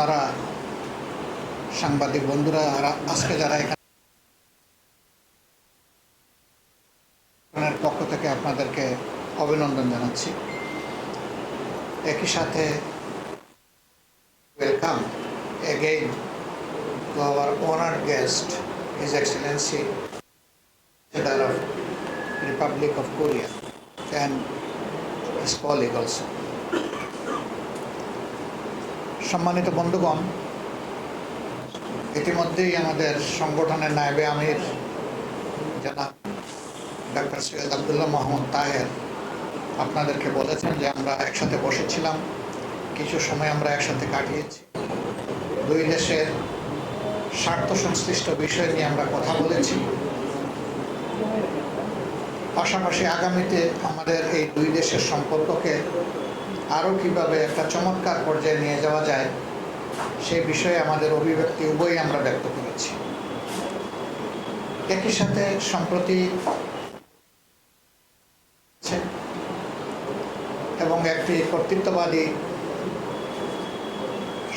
আপনারা সাংবাদিক বন্ধুরা আজকে যারা এখানে পক্ষ থেকে আপনাদেরকে অভিনন্দন জানাচ্ছি। একই সাথে welcome again to our honour guest his excellency republic of Korea and his colleague সম্মানিত বন্ধুগণ, ইতিমধ্যেই আমাদের সংগঠনের নায়েবে আমির জনাব ডাক্তার সৈয়দ আবদুল্লাহ মোহাম্মদ তাহের আপনাদেরকে বলেছেন যে আমরা একসাথে বসেছিলাম, কিছু সময় আমরা একসাথে কাটিয়েছি। দুই দেশের স্বার্থ সংশ্লিষ্ট বিষয় নিয়ে আমরা কথা বলেছি। পাশাপাশি আগামীতে আমাদের এই দুই দেশের সম্পর্ককে আরও কীভাবে একটা চমৎকার পর্যায়ে নিয়ে যাওয়া যায় সেই বিষয়ে আমাদের অভিব্যক্তি উভয়ই আমরা ব্যক্ত করেছি। একই সাথে সম্প্রতি এবং একটি কর্তৃত্ববাদী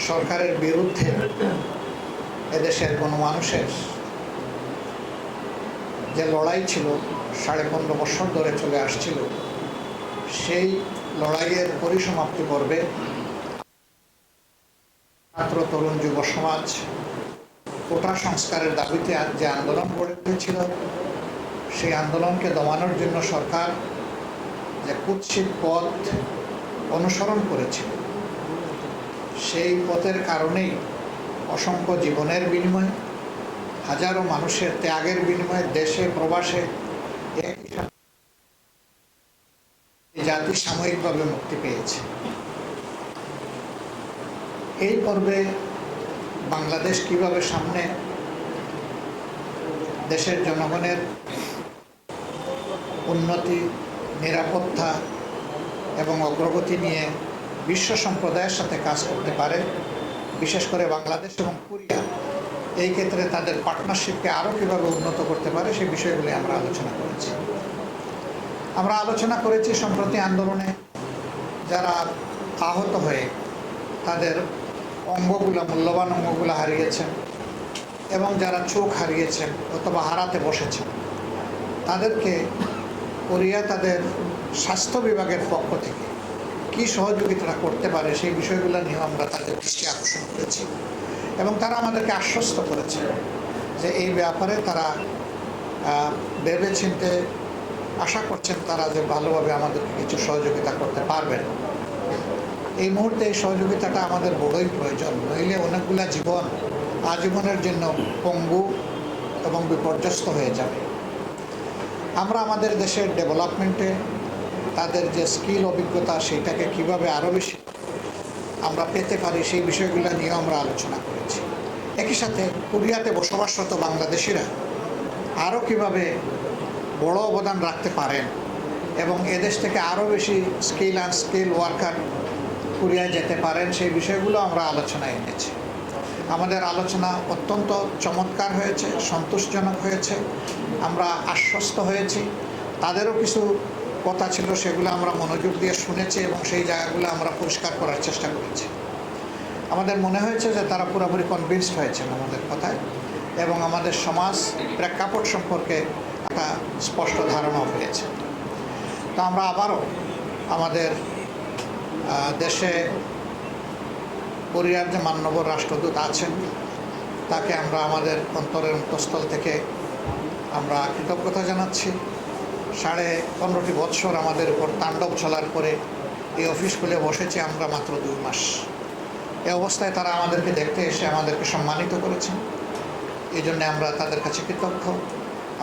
সরকারের বিরুদ্ধে এদেশের কোনো মানুষের যে লড়াই ছিল, সাড়ে পনেরো বছর ধরে চলে আসছিল, সেই লড়াইয়ের পরিসমাপ্তি পর্বে ছাত্র তরুণ যুব সমাজ। কোটা সংস্কারের দাবিতে যে আন্দোলন গড়ে উঠেছিল, সেই আন্দোলনকে দমানোর জন্য সরকার যে কুৎসিত পথ অনুসরণ করেছিল সেই পথের কারণেই অসংখ্য জীবনের বিনিময়ে, হাজারো মানুষের ত্যাগের বিনিময়ে দেশে, প্রবাসে একই সাথে এই জাতি সাময়িকভাবে মুক্তি পেয়েছে। এই পর্বে বাংলাদেশ কীভাবে সামনে দেশের জনগণের উন্নতি, নিরাপত্তা এবং অগ্রগতি নিয়ে বিশ্ব সম্প্রদায়ের সাথে কাজ করতে পারে, বিশেষ করে বাংলাদেশ এবং কোরিয়া, এই ক্ষেত্রে তাদের পার্টনারশিপকে আরও কীভাবে উন্নত করতে পারে সেই বিষয়গুলি আমরা আলোচনা করেছি। আমরা আলোচনা করেছি সম্প্রতি আন্দোলনে যারা আহত হয়ে তাদের অঙ্গগুলো, মূল্যবান অঙ্গগুলো হারিয়েছেন এবং যারা চোখ হারিয়েছেন অথবা হারাতে বসেছেন, তাদেরকে কোরিয়া তাদের স্বাস্থ্য বিভাগের পক্ষ থেকে কী সহযোগিতা করতে পারে সেই বিষয়গুলো নিয়েও আমরা তাদের দৃষ্টি আকর্ষণ করেছি এবং তারা আমাদেরকে আশ্বস্ত করেছে যে এই ব্যাপারে তারা ভেবে চিনতে আশা করছেন তারা যে ভালোভাবে আমাদের কিছু সহযোগিতা করতে পারবেন। এই মুহূর্তে এই সহযোগিতাটা আমাদের বড়ই প্রয়োজন। নইলে অনেকগুলা জীবন আজীবনের জন্য পঙ্গু এবং বিপর্যস্ত হয়ে যাবে। আমরা আমাদের দেশের ডেভেলপমেন্টে তাদের যে স্কিল, অভিজ্ঞতা, সেইটাকে কীভাবে আরও বেশি আমরা পেতে পারি, সেই বিষয়গুলো নিয়েও আমরা আলোচনা করেছি। একই সাথে কোরিয়াতে বসবাসরত বাংলাদেশিরা আরও কীভাবে বড় অবদান রাখতে পারেন এবং এদেশ থেকে আরও বেশি স্কিল অ্যান্ড স্কিল ওয়ার্কার কোরিয়ায় যেতে পারেন, সেই বিষয়গুলো আমরা আলোচনায় এনেছি। আমাদের আলোচনা অত্যন্ত চমৎকার হয়েছে, সন্তোষজনক হয়েছে, আমরা আশ্বস্ত হয়েছি। তাদেরও কিছু কথা ছিল, সেগুলো আমরা মনোযোগ দিয়ে শুনেছি এবং সেই জায়গাগুলো আমরা পরিষ্কার করার চেষ্টা করেছি। আমাদের মনে হয়েছে যে তারা পুরোপুরি কনভিন্সড হয়েছেন আমাদের কথায় এবং আমাদের সমাজ প্রেক্ষাপট সম্পর্কে একটা স্পষ্ট ধারণাও পেয়েছে। তো আমরা আবারও আমাদের দেশে কোরিয়ার যে মান্যবর রাষ্ট্রদূত আছেন, তাকে আমরা আমাদের অন্তরের অন্তঃস্থল থেকে আমরা কৃতজ্ঞতা জানাচ্ছি। সাড়ে পনেরোটি বৎসর আমাদের উপর তাণ্ডব চলার পরে এই অফিস খুলে বসেছি আমরা মাত্র দুই মাস। এ অবস্থায় তারা আমাদেরকে দেখতে এসে আমাদেরকে সম্মানিত করেছেন। এই জন্যে আমরা তাদের কাছে কৃতজ্ঞ।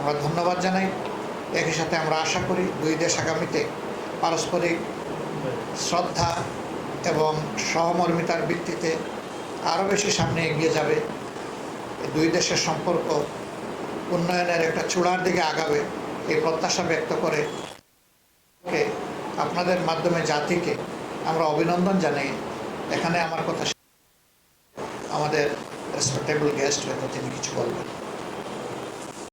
আমরা ধন্যবাদ জানাই। একই সাথে আমরা আশা করি দুই দেশ আগামীতে পারস্পরিক শ্রদ্ধা এবং সহমর্মিতার ভিত্তিতে আরও বেশি সামনে এগিয়ে যাবে। দুই দেশের সম্পর্ক উন্নয়নের একটা চূড়ার দিকে আগাবে এই প্রত্যাশা ব্যক্ত করে আপনাদের মাধ্যমে জাতিকে আমরা অভিনন্দন জানাই। এখানে আমার কথা আমাদের রেসপেক্টেবল গেস্ট হয়তো তিনি কিছু বলবেন।